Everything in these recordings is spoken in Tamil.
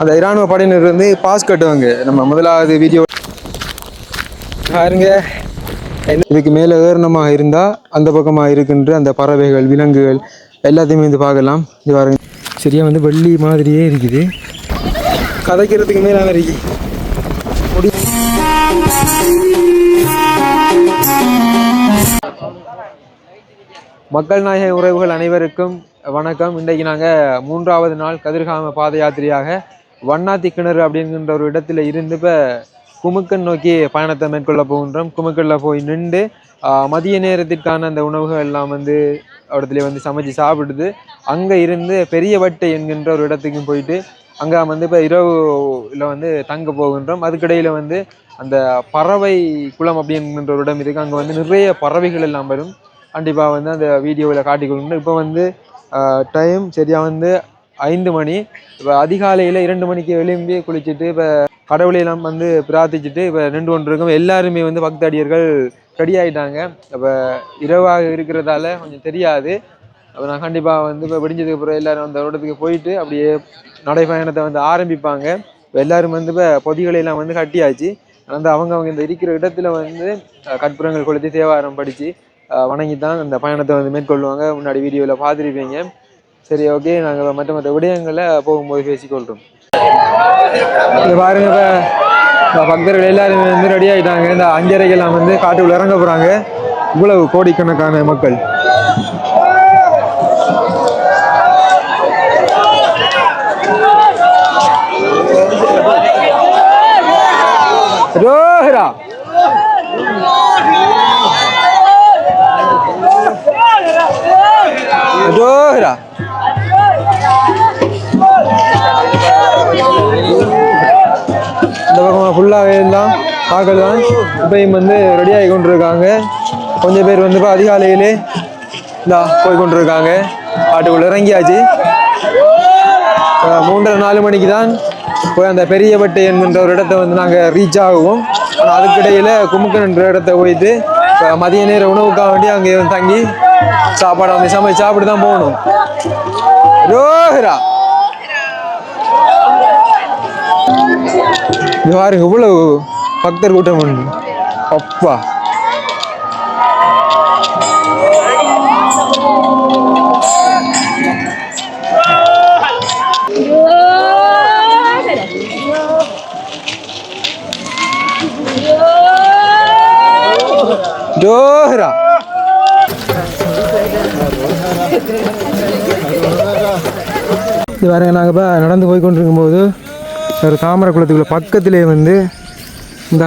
அந்த இராணுவ படையினர் வந்து பாஸ் கட்டுவாங்க. நம்ம முதலாவது வீடியோ பாருங்க. இதுக்கு மேலே ஏறணமாக இருந்தால் அந்த பக்கமாக இருக்கின்ற அந்த பறவைகள் விலங்குகள் எல்லாத்தையுமே வந்து பார்க்கலாம். இது பாருங்க. சரியாக வந்து வெள்ளி மாதிரியே இருக்குது. கதைக்கிறதுக்கு மேலே இருக்கு முடி மக்கள் நாயக உறவுகள் அனைவருக்கும் வணக்கம். இன்றைக்கு நாங்கள் மூன்றாவது நாள் கதிர்காம பாத யாத்திரையாக வண்ணாத்தி கிணறு அப்படிங்கிற ஒரு இடத்துல இருந்து இப்போ குமுக்கன் நோக்கி பயணத்தை மேற்கொள்ள போகின்றோம். குமுக்கல்ல போய் நின்று மதிய நேரத்திற்கான அந்த உணவுகள் எல்லாம் வந்து இடத்துல வந்து சமைச்சு சாப்பிடுது. அங்கே இருந்து பெரிய வட்டை என்கின்ற ஒரு இடத்துக்கும் போயிட்டு அங்கே வந்து இப்போ இரவுல வந்து தங்க போகின்றோம். அதுக்கிடையில் வந்து அந்த பறவை குளம் அப்படிங்கிற ஒரு இடம் இருக்குது அங்கே வந்து நிறைய பறவைகள் எல்லாம் வரும். கண்டிப்பாக வந்து அந்த வீடியோவில் காட்டிக்கொள்ளணும் இப்போ வந்து டைம் சரியாக வந்து ஐந்து மணி. இப்போ அதிகாலையில் இரண்டு மணிக்கு எழும்பி குளிச்சுட்டு இப்போ கடவுளையெல்லாம் வந்து பிரார்த்திச்சுட்டு இப்போ நின்று கொண்டு இருக்கோம். எல்லாருமே வந்து பக்தடியர்கள் ரெடி ஆகிட்டாங்க இப்போ இரவாக இருக்கிறதால கொஞ்சம் தெரியாது. அப்போ நான் கண்டிப்பாக வந்து இப்போ விடிஞ்சதுக்கு அப்புறம் எல்லாரும் அந்த இடத்துக்கு போயிட்டு அப்படியே நடைப்பயணத்தை வந்து ஆரம்பிப்பாங்க. இப்போ எல்லாரும் வந்து இப்போ பொதிகளையெல்லாம் வந்து கட்டியாச்சு. வந்து அவங்க அவங்க இந்த இருக்கிற இடத்துல வந்து கற்புறங்கள் கற்பூரங்கள் கொளுத்தி தேவாரம் படித்து வணங்கி தான் அந்த பயணத்தை வந்து மேற்கொள்வாங்க. முன்னாடி வீடியோவில் பார்த்துருப்பீங்க. சரி ஓகே. நாங்கள் மற்ற மற்ற விடயங்களை போகும்போது பேசிக்கொள்கிறோம் இது பாருங்க இப்போ பக்தர்கள் எல்லாருமே வந்து ரெடி ஆகிட்டாங்க இந்த அஞ்சரைக்கெல்லாம் வந்து காட்டுக்குள்ள இறங்க போகிறாங்க இவ்வளவு கோடிக்கணக்கான மக்கள். ஃபுல்லாகவே எல்லாம் ஆக்கள் தான் இப்பயும் வந்து ரெடி ஆகி கொண்டிருக்காங்க. கொஞ்சம் பேர் வந்து இப்போ அதிகாலையிலே இந்தா போய் கொண்டிருக்காங்க. ஆட்டுக்குள்ளே இறங்கியாச்சு. மூன்றரை நாலு மணிக்கு தான் போய் அந்த பெரியபட்டை என்கின்ற ஒரு இடத்த வந்து நாங்கள் ரீச் ஆகுவோம். ஆனால் அதுக்கிடையில் குமுக்கன் என்ற இடத்த போயிட்டு இப்போ மதிய நேர உணவுக்காக வேண்டி அங்கே தங்கி சாப்பாடு வந்து சமைச்சு சாப்பிட்டு தான் போகணும். ரோஹரா இது பாருங்க இவ்வளவு பக்தர் கூட்டம் உண்டு அப்பா. ஜோஹரா. இது பாருங்க நாங்கள் இப்போ நடந்து போய் கொண்டிருக்கும்போது ஒரு தாமரை குளத்துக்குள்ள பக்கத்திலே வந்து இந்த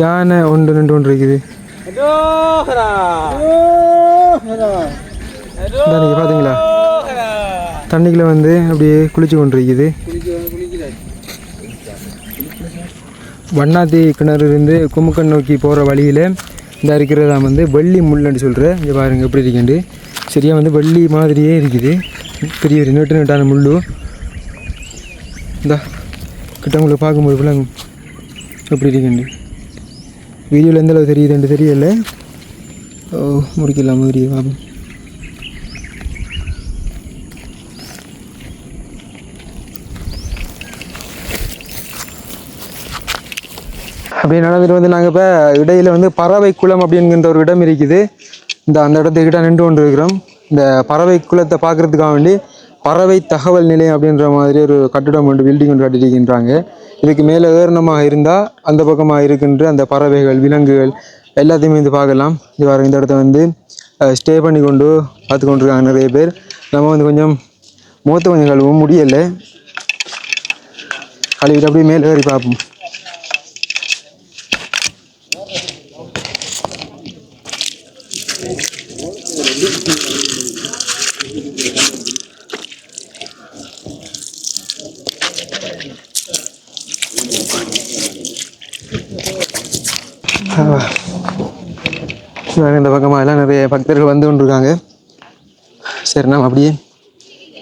யானை ஒன்று ரெண்டு ஒன்று இருக்குது இந்தா நீங்க பார்த்தீங்களா தண்ணிக்குள்ள வந்து அப்படியே குளிச்சு கொண்டு இருக்குது வண்ணாத்தி கிணறு இருந்து குமுக்கன் நோக்கி போகிற வழியில் இந்த இருக்கிறதா வந்து வெள்ளி முள்ளன்னு சொல்கிறேன் இங்கே பாருங்க எப்படி இருக்குண்டு. சரியா வந்து வெள்ளி மாதிரியே இருக்குது. பெரிய பெரிய நீட்டு நீட்டான முள் இந்த கிட்ட உங்களுக்கு பார்க்கும்போது விளங்கும் எப்படி இருக்குண்டு வீடியோவில் எந்த அளவு தெரியுதுண்டு தெரியல. ஓ முடிக்கலாம் மாதிரி பார்ப்போம் அப்படி நடந்துட்டு வந்து நாங்கள் இப்போ இடையில் வந்து பறவை குளம் அப்படிங்கிற ஒரு இடம் இருக்குது. இந்த அந்த இடத்துக்கிட்ட நின்று கொண்டு இருக்கிறோம் இந்த பறவை குளத்தை பார்க்கறதுக்காக வேண்டி பறவை தகவல் நிலையம் அப்படின்ற மாதிரி ஒரு கட்டிடம் ஒன்று பில்டிங் ஒன்று கட்டிருக்கின்றாங்க இதுக்கு மேலே ஏறணமாக இருந்தால் அந்த பக்கமாக இருக்கின்ற அந்த பறவைகள் விலங்குகள் எல்லாத்தையுமே வந்து பார்க்கலாம். இது வர இந்த இடத்த வந்து ஸ்டே பண்ணி கொண்டு பார்த்து கொண்டிருக்காங்க நிறைய பேர். நம்ம வந்து கொஞ்சம் மூத்த கொஞ்சம் கழுவும் முடியலை. கழுவிட்டு அப்படியே மேலே ஏறி பார்ப்போம். இந்த பக்கமாக எல்லாம் நிறைய பக்தர்கள் வந்து கொண்டிருக்காங்க. சரி நம்ம அப்படியே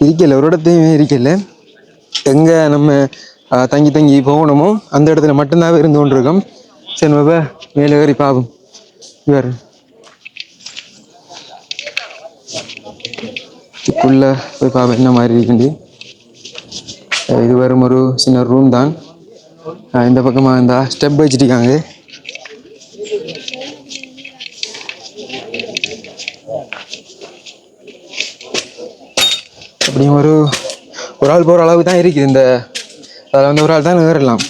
இருக்கல. ஒரு இடத்தையும் இருக்கல. எங்கே நம்ம தங்கி தங்கி போகணுமோ அந்த இடத்துல மட்டும்தான் இருந்து கொண்டிருக்கோம். சரி நம்ம மேலே ஏறி பாவம் வேறு இதுக்குள்ள போய் பாவம் என்ன மாதிரி இருக்குண்டு இது வரும் ஒரு சின்ன ரூம் தான். இந்த பக்கமாக இருந்தால் ஸ்டெப் வச்சுருக்காங்க. ஒரு ஒரு ஆள் போகிற அளவுக்கு தான் இருக்குது இந்த அதில் வந்து ஒரு ஆள் தான் ஏறலாம்.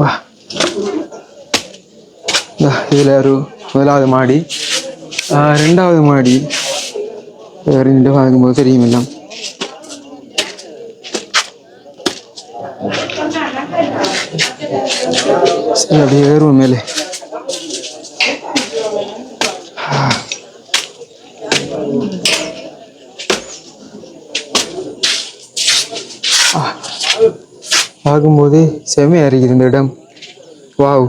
வா. இதில் ஒரு முதலாவது மாடி. ரெண்டாவது மாடி. ரெண்டு பார்க்கும்போது தெரியும் எல்லாம். அப்படியே ஏறுவோம் மேலே. பார்க்கும்போது செமையாக இருக்குது இந்த இடம். வாவ்.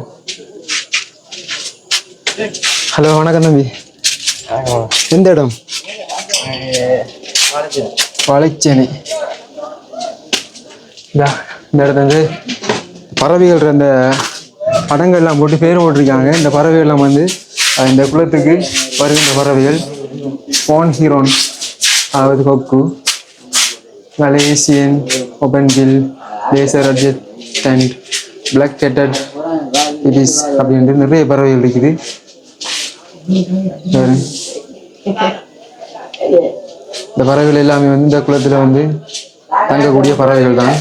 ஹலோ வணக்கம் தம்பி. எந்த இடம்? வளைச்சேனை இந்த இடத்துல வந்து பறவைகள் அந்த படங்கள்லாம் போட்டு பேர் போட்டிருக்காங்க. இந்த பறவைகள்லாம் வந்து இந்த குளத்துக்கு வருகின்ற பறவைகள். போன் ஹீரோன் அதாவது கொக்கு Malaysian openbill lesser adjutant and black headed ibis அப்படின்ட்டு நிறைய பறவைகள் இருக்குது இந்த பறவைகள் எல்லாமே வந்து இந்த குளத்தில் வந்து தங்கக்கூடிய பறவைகள் தான்.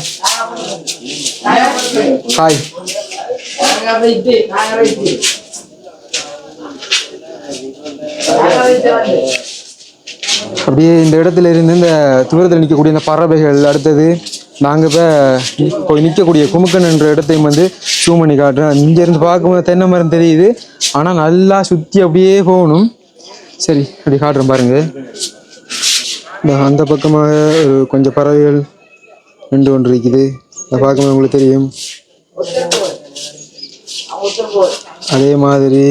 ஹாய் அப்படியே இந்த இடத்துல இருந்து இந்த தூரத்தில் நிற்கக்கூடிய இந்த பறவைகள் அடுத்தது நாங்கள் இப்போ இப்போ நிற்கக்கூடிய குமுக்கன் என்ற இடத்தையும் வந்து ஜூம் பண்ணி காட்டுறோம் இங்கேருந்து பார்க்கும்போது தென்னை மரம் தெரியுது. ஆனால் நல்லா சுற்றி அப்படியே போகணும். சரி அப்படி காட்டுறோம் பாருங்கள் அந்த பக்கமாக கொஞ்சம் பறவைகள் ரெண்டு ஒன்று இருக்குது அதை பார்க்கும்போது உங்களுக்கு தெரியும். அதே மாதிரி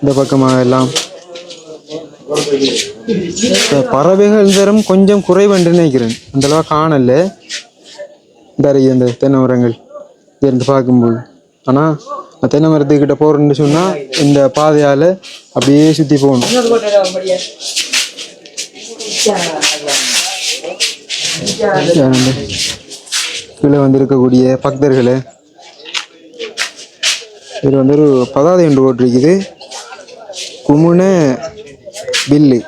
இந்த பக்கமாக எல்லாம். பறவைகள் தரம் கொஞ்சம் குறைவென்று நினைக்கிறேன். அந்த காணலை. இந்த இந்த தென்னை மரங்கள். இருந்து பார்க்கும்போது. ஆனால் தென்னை மரத்துக்கிட்ட போகிறேன்னு சொன்னால் இந்த பாதையால் அப்படியே சுற்றி போகணும். கீழே வந்து இருக்கக்கூடிய பக்தர்களே இது வந்து ஒரு பதாதை ஒன்று போட்டிருக்குது. குமுன பில்லு.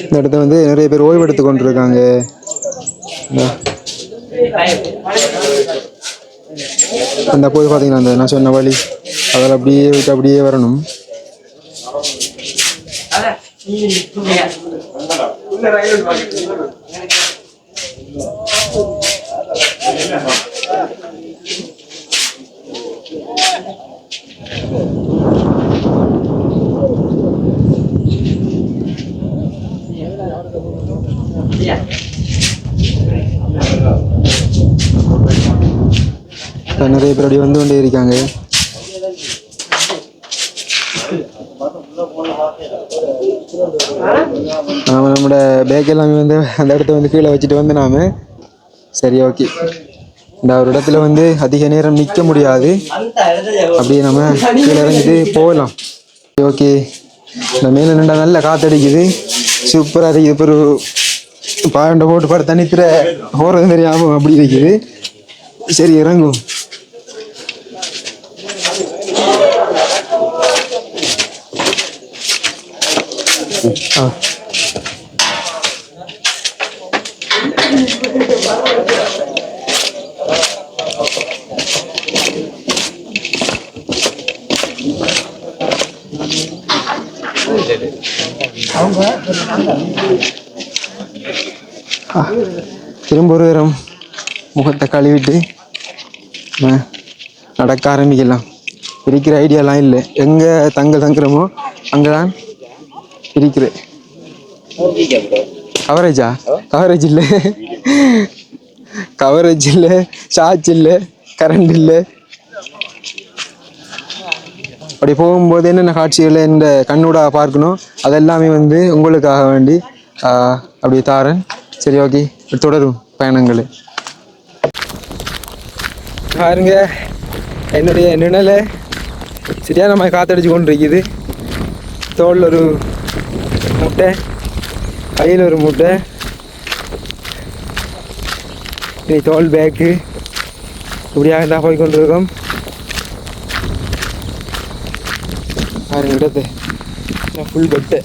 இந்த இடத்த வந்து நிறைய பேர் ஓய்வு எடுத்து கொண்டிருக்காங்க அந்த போய் பார்த்தீங்கன்னா அந்த நான் சொன்ன வழி. அதில் அப்படியே விட்டு அப்படியே வரணும் இப்ப நிறைய பேர் அப்படி வந்து கொண்டே இருக்காங்க. நாம நம்மளோட பேக் எல்லாமே வந்து அந்த இடத்த வந்து கீழே வச்சுட்டு வந்து நாம சரி ஓகே இந்த ஒரு இடத்துல வந்து அதிக நேரம் நிற்க முடியாது. அப்படியே நம்ம கீழே இறங்கிட்டு போகலாம். ஓகே இந்த மேலே நின்றா நல்ல காத்தடிக்குது. சூப்பராக இருக்குது. இப்போ ஒரு பாண்ட போட்டு பாடு தனித்திர போகிறது தெரியாமல் அப்படி இருக்குது. சரி இறங்கும். திரும்ப ஒரு தரம் முகத்தை கழுவிட்டு நடக்க ஆரம்பிக்கலாம். இருக்கிற ஐடியாலாம் இல்லை. எங்கே தங்க தங்குறோமோ அங்கே தான் இருக்கிறேன். கவரேஜா? கவரேஜ் இல்லை. கவரேஜ் இல்லை. சார்ஜ் இல்லை. கரண்ட் இல்லை. அப்படி போகும்போது என்னென்ன காட்சிகளை இந்த கண்ணூடா பார்க்கணும்? அதெல்லாமே வந்து உங்களுக்காக வேண்டி அப்படி தாரேன். சரி ஓகே. தொடரும் பயணங்கள். பாருங்க. என்னுடைய நிழலை சரியாக நம்ம காத்தடிச்சு கொண்டு இருக்குது தோல் ஒரு முட்டை. கையில் ஒரு முட்டை. இனி தோல் பேக்கு இப்படியாக தான் போய் கொண்டிருக்கோம். பாருங்க இடத்து. ஃபுல் பெட்டு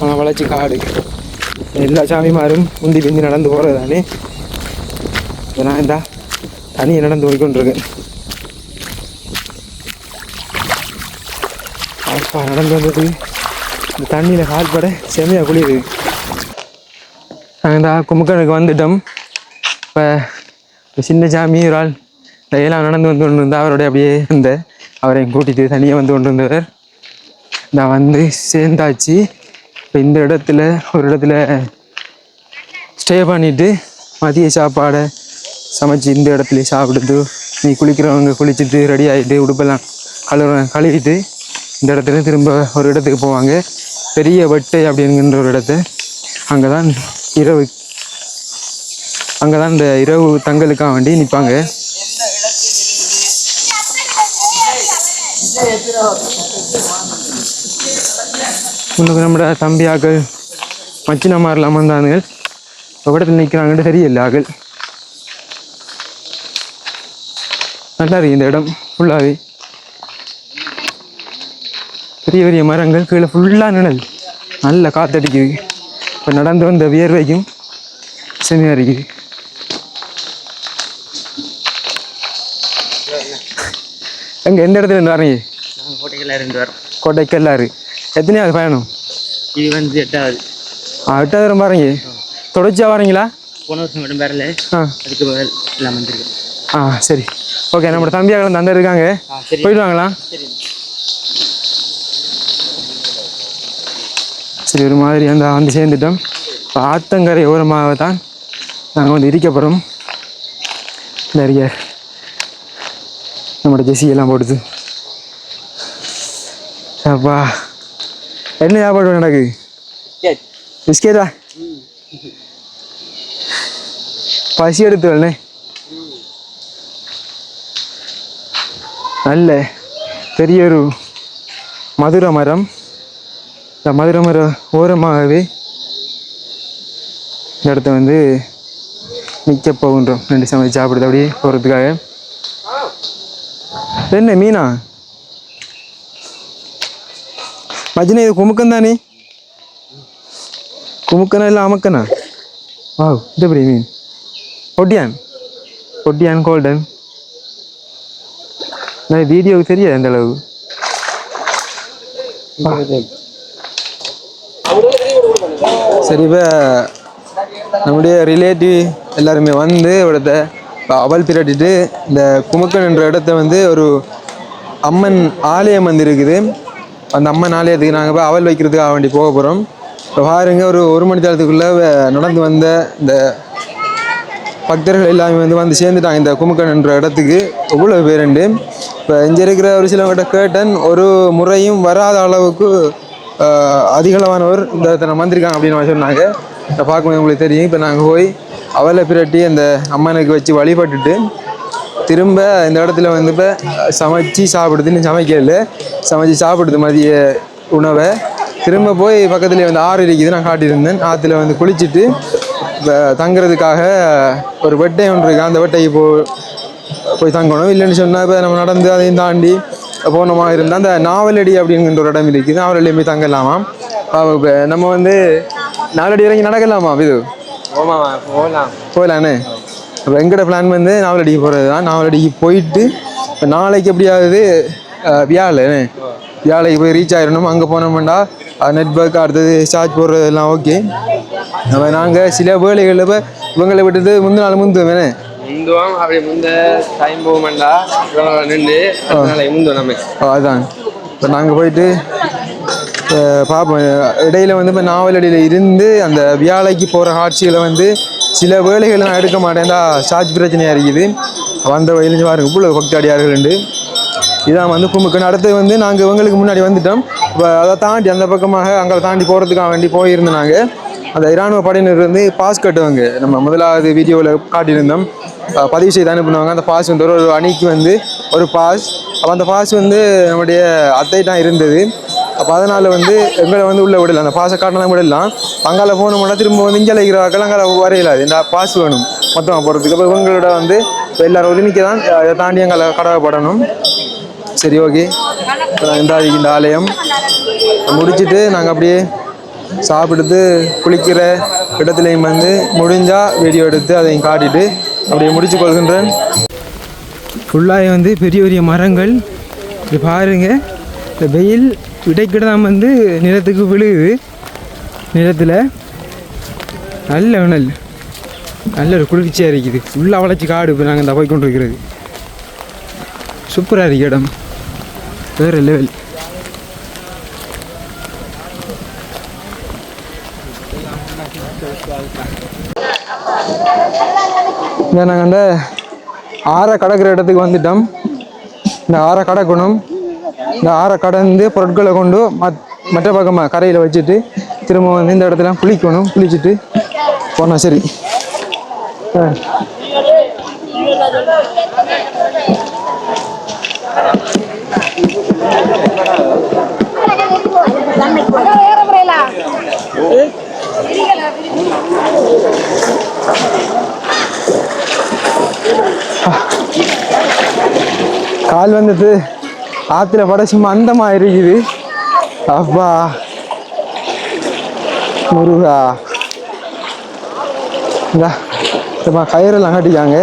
ஆனால் வளர்ச்சி காடு. எல்லா சாமிமாரும் முந்தி பிந்தி நடந்து போகிறது தானே இப்போ நான் இந்த தனியாக நடந்து போய்கொண்டிருக்கேன் அப்பா நடந்து வந்தது. இந்த தண்ணியில் காற்பட செமையாக குளியுது நாங்கள் இந்த கும்பகனுக்கு வந்துட்டோம். இப்போ சின்ன சாமி ஒரு ஆள் தையெல்லாம் நடந்து வந்து கொண்டு இருந்தால் அவருடைய அப்படியே இருந்த அவரை கூட்டிட்டு தனியாக வந்து கொண்டு வந்தவர் நான் வந்து சேர்ந்தாச்சு. இப்போ இந்த இடத்துல ஒரு இடத்துல ஸ்டே பண்ணிட்டு மதிய சாப்பாடை சமைச்சு இந்த இடத்துல சாப்பிடுட்டு நீ குளிக்கிறவங்க குளிச்சுட்டு ரெடி ஆகிட்டு உடுப்பெல்லாம் கழுவ கழுவிட்டு இந்த இடத்துல திரும்ப ஒரு இடத்துக்கு போவாங்க. பெரிய வெட்டை அப்படிங்கிற ஒரு இடத்த அங்கே தான் இரவு அங்கே தான் இந்த இரவு தங்களுக்காக வேண்டி நிற்பாங்க. முன்னுக்கு நம்ம தம்பியாக்கள் மச்சினமாரில் வந்தானுங்கள் இடத்துல நிற்கிறாங்கன்ட்டு தெரியல ஆக்கள். நல்லா இருக்கு இந்த இடம் ஃபுல்லாகவே பெரிய பெரிய மரங்கள் கீழே ஃபுல்லாக நிழல். நல்ல காத்தடிக்குது. இப்போ நடந்து வந்த வியர்வைக்கும் செமையாக இருக்குது. எங்கே எந்த இடத்துல இருந்து வரீங்க கோட்டையில் ரெண்டு வரோம் கோட்டைக்கல்லாறு எத்தனையாவது பயணம்? இது வந்து எட்டாவது ஆ எட்டாயிரம் பாருங்க தொடர்ச்சியாக வரீங்களா போன வருஷம் மட்டும் வரல. ஆ. அதுக்கு எல்லாம் வந்திருக்கு. ஆ சரி. ஓகே நம்மளோட தம்பியாக அந்த இருக்காங்க. ஆ சரி போயிட்டு வாங்களா சரி ஒரு மாதிரி அந்த வந்து சேர்ந்துட்டோம். இப்போ ஆத்தங்கரை ஓரமாக தான் நாங்கள் வந்து இருக்கப்போகிறோம் நிறைய நம்மளோட ஜெசி எல்லாம் போடுது. அப்பா என்ன சாப்பாடு நடக்கு சரி பிஸ்கெட்டா? பசி எடுத்து வரலே நல்ல பெரிய ஒரு மதுரை மரம். இந்த மதுரை மர ஓரமாகவே இந்த இடத்த வந்து நிற்க போகின்றோம். ரெண்டு சமைச்சு சாப்பிடுது அப்படியே போகிறதுக்காக என்ன மீனா? மஜ்னி இது குமுக்கம் தானே? குமுக்கனா இல்லை அமக்கனா? வா இது எப்படி மீன்? ஒட்டியான் ஒட்டியான் கோல்டன். நான் வீடியோவுக்கு தெரியாது அந்த அளவு. சரி இப்போ நம்முடைய ரிலேட்டிவ் எல்லாருமே வந்து இடத்த அவள் பிரட்டிட்டு இந்த குமுக்கன் என்ற இடத்த வந்து ஒரு அம்மன் ஆலயம் வந்து இருக்குது. அந்த அம்மன் ஆலயத்துக்கு நாங்கள் இப்போ அவள் வைக்கிறதுக்காக வேண்டி போக போகிறோம் இப்போ பாருங்க ஒரு ஒரு மணி நேரத்துக்குள்ளே நடந்து வந்த இந்த பக்தர்கள் எல்லாமே வந்து வந்து சேர்ந்துட்டாங்க இந்த குமுக்கன் என்ற இடத்துக்கு. எவ்வளோ பேருண்டு இப்போ இங்கே இருக்கிற ஒரு சிலவங்கிட்ட கேட்டன் ஒரு முறையும் வராத அளவுக்கு அதிகளவானவர் இந்த இடத்துல வந்திருக்காங்க அப்படின்னு சொன்னாங்க. இதை பார்க்கும்போது உங்களுக்கு தெரியும். இப்போ நாங்கள் போய் அவலை பிரட்டி அந்த அம்மனுக்கு வச்சு வழிபட்டுட்டு திரும்ப இந்த இடத்துல வந்து இப்போ சமைச்சு சாப்பிடுதுன்னு சமைக்கல சமைச்சு சாப்பிடுது மதிய உணவை திரும்ப போய் பக்கத்துலேயே வந்து ஆறு இருக்குது. நான் காட்டியிருந்தேன். ஆற்றுல வந்து குளிச்சுட்டு இப்போ தங்குறதுக்காக ஒரு வெட்டை ஒன்று இருக்கு. அந்த வெட்டைக்கு போ போய் தங்கணும். இல்லைன்னு சொன்னால் இப்போ நம்ம நடந்து அதையும் தாண்டி போனோமா இருந்தால் அந்த நாவலடி அப்படிங்கிற ஒரு இடம் இருக்குது. நாவலடி போய் தங்கலாமா? இப்போ நம்ம வந்து நாவலடி இறங்கி நடக்கலாமா இது போகலாம் போகலான்னு இப்போ எங்கட பிளான் வந்து நாவலடிக்கு போகிறது தான் நாவலடிக்கு போயிட்டு இப்போ நாளைக்கு எப்படியாவது அஹ், வியாழன்? வியாழைக்கு போய் ரீச் ஆயிடணும் அங்கே போனோம்னா நெட்ஒர்க் அடுத்தது சார்ஜ் போடுறது எல்லாம் ஓகே நம்ம நாங்கள் சில வேலைகளில் இப்போ இவங்களை விட்டுட்டு முந்தின நாள் முந்துவேனே? அப்படி முந்த டைம் போக வேண்டாம் நின்று அதனால முந்துவோம் நம்ம. ஓ, அதான். இப்போ நாங்கள் போயிட்டு பார்ப்போம் இடையில வந்து இப்போ நாவலடியில் இருந்து அந்த வியாழைக்கு போகிற காட்சிகளை வந்து சில வேலைகள் நான் எடுக்க மாட்டேன்டா சார்ஜ் பிரச்சனையாக இருக்குது. வந்த வயலிஞ்சு பாருங்க இவ்வளோ பக்தாடியார்கள் உண்டு இதான் வந்து குமுக்கன் அடுத்து வந்து நாங்கள் இவங்களுக்கு முன்னாடி வந்துட்டோம். இப்போ அதை தாண்டி அந்த பக்கமாக அங்கே தாண்டி போகிறதுக்காக வேண்டி போயிருந்தோம் நாங்கள் அந்த இராணுவ படையினர் வந்து பாஸ் கட்டுவாங்க. நம்ம முதலாவது வீடியோவில் காட்டியிருந்தோம். பதிவு செய்து அனுப்புனாங்க அந்த பாஸ் வந்து ஒரு ஒரு அணிக்கு வந்து ஒரு பாஸ். அப்போ அந்த பாஸ் வந்து நம்முடைய அத்தை தான் இருந்தது. அப்போ அதனால் வந்து எங்களை வந்து உள்ளே விடலாம் அந்த பாஸை காட்டினா விடலாம். அங்கால போகணும்னா திரும்ப வந்து இங்கே இருக்கிறாக்கள் அங்கால வரையலாது. இந்த பாஸ் வேணும். மொத்தமாக போகிறதுக்கு அப்போ இவங்களோட வந்து இப்போ எல்லாரும் ஒதுமிக்க தான் அதை தாண்டி எங்களை கடவைப்படணும். சரி ஓகே. இந்த இந்த ஆலயம். முடிச்சுட்டு நாங்கள் அப்படியே சாப்பிட்டு குளிக்கிற இடத்துலையும் வந்து முடிஞ்சால் வீடியோ எடுத்து அதையும் காட்டிட்டு அப்படியே முடிச்சு கொள்கின்றேன். ஃபுல்லாக வந்து பெரிய பெரிய மரங்கள். இது பாருங்கள் இந்த வெயில் இடைக்கிட தான் வந்து நிலத்துக்கு விழுகுது. நிலத்தில் நல்ல வினல். நல்ல ஒரு குளிர்ச்சியாக இருக்குது. ஃபுல்லாக வளைச்சி காடு இப்போ நாங்கள் இந்த போய் கொண்டு இருக்கிறது சூப்பராக இருக்கு இடம். வேறு லெவல் இங்கே நாங்கள் அந்த ஆறை கடக்கிற இடத்துக்கு வந்துட்டோம். இந்த ஆறை கடக்கணும். இந்த ஆறை கடந்து பொருட்களை கொண்டு மத் மற்ற பக்கமாக கரையில் வச்சுட்டு திரும்ப வந்து இந்த இடத்துல குளிக்கணும் குளிச்சுட்டு போனால் சரி. ஆ. வந்துட்டு ஆற்றுல படைச்சி மந்தமாக இருக்குது. அப்பா. முருகா. இந்தா சும்மா கயிறெல்லாம் கட்டிக்காங்க.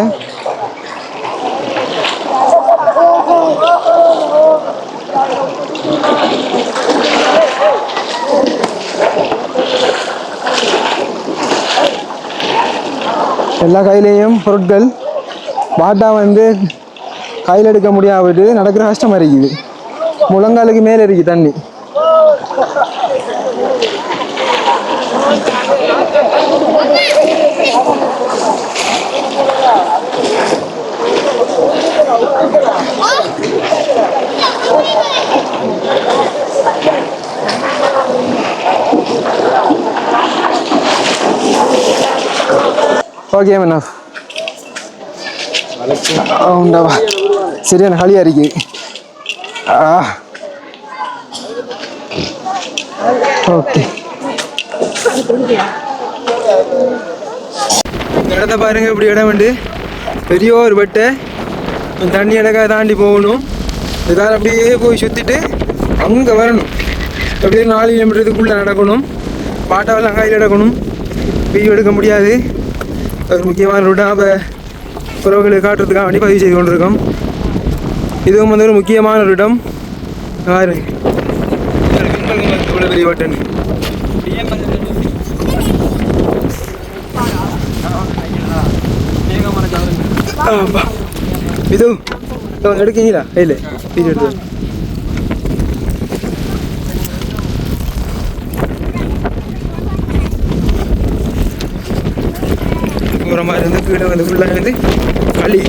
எல்லா கையிலையும் பொருட்கள். பாட்டா வந்து கையில் எடுக்க முடியாவிட்டு நடக்கிற கஷ்டமாக இருக்குது முழங்காலுக்கு மேலே இருக்கு தண்ணி. ஓகே மன்னா உண்டாவா? சரியான களியா இருக்கு ஆ. ஓகே. இடத்த பாருங்க இப்படி இடம் உண்டு. பெரிய ஒரு பட்டை தண்ணி இடக்கா தாண்டி போகணும். இதால் அப்படியே போய் சுற்றிட்டு அங்கே வரணும். அப்படியே நாலு கிலோமீட்டருக்குள்ளே நடக்கணும். பாட்டாவெல்லாம் அங்காயில் நடக்கணும் வீடியோ எடுக்க முடியாது. ஒரு முக்கியமான ரூட்டாக இப்போ உறவுகளை காட்டுறதுக்காக வேண்டி பதிவு செய்து கொண்டிருக்கோம். இதுவும் வந்து ஒரு முக்கியமான ஒரு இடம். பாரு இவ்வளோ பெரிய வட்டன் இது எடுக்கீங்களா? இல்லை இது எடுத்து போகிற மாதிரி இருந்து கீழே வந்து ஃபுல்லாக இருந்து களி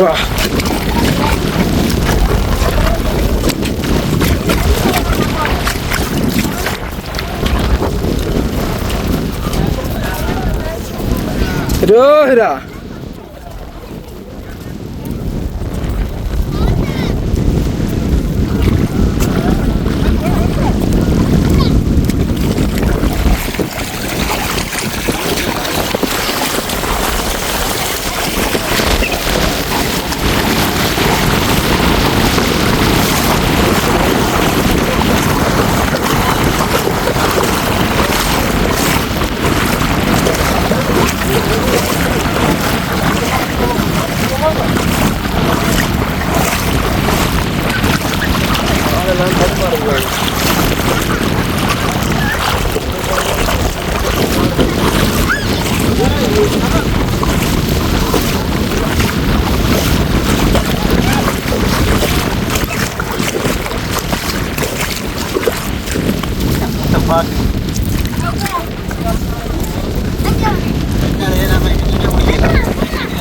அப்பா ரோஹிரா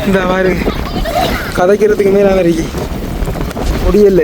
இந்த பாருங்க கதைக்கிறதுக்கு மேலே இருக்கு முடியல